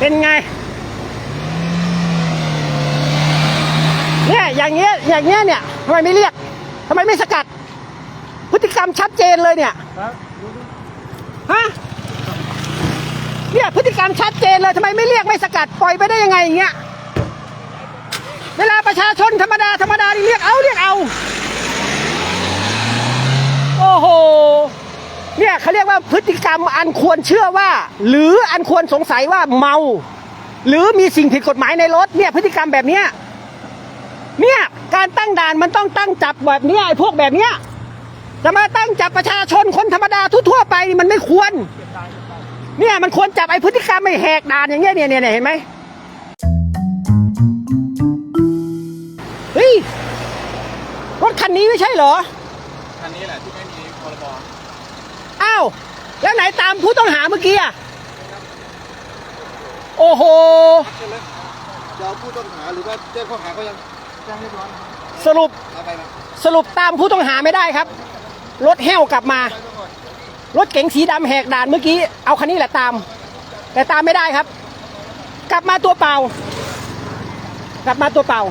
เป็นไง เนี่ยอย่างเงี้ยอย่างเงี้ยเนี่ยทำไมไม่เรียกทำไมไม่สกัด พฤติกรรมชัดเจนเลยเนี่ยครับฮะเนี่ยพฤติกรรมชัดเจนเลยทำไมไม่เรียกไม่สกัดปล่อยไปได้ยังไงอย่างเงี้ยเวลาประชาชนธรรมดาธรรมดานี่เรียกเอาเรียกเอา โอ้โห เนี่ยเขาเรียกว่าพฤติกรรมอันควรเชื่อว่า หรืออันควรสงสัยว่าเมา หรือมีสิ่งผิดกฎหมายในรถเนี่ยพฤติกรรมแบบเนี้ยเนี่ยการตั้งด่านมันต้องตั้งจับแบบเนี้ยไอ้พวกแบบเนี้ยจะมาตั้งจับประชาชนคนธรรมดาทั่วๆไปนี่มันไม่ควร เนี่ยมันควรจับไอ้พฤติกรรมไม่แหกด่านอย่างเงี้ยเนี่ยเนี่ยเห็นไหมเฮ้ยรถคันนี้ไม่ใช่เหรอคันนี้แหละที่ไม่มีพรบาวแล้วไหนตามผู้ต้องหาเมื่อกี้อะโอ้โหใช่ไหมจะเอาผู้ต้องหาหรือว่าแจ้งข้อหาก็ยังแจ้งเรียบร้อยนะสรุปเอาไปนะสรุปตามผู้ต้องหาไม่ได้ครับ รถแห้วกลับมาไปก่อนรถเก๋งสีดำแหกด่านเมื่อกี้เอาคันนี้แหละตาม แต่ตามไม่ได้ครับ กลับมาตัวเปล่า กลับมาตัวเปล่า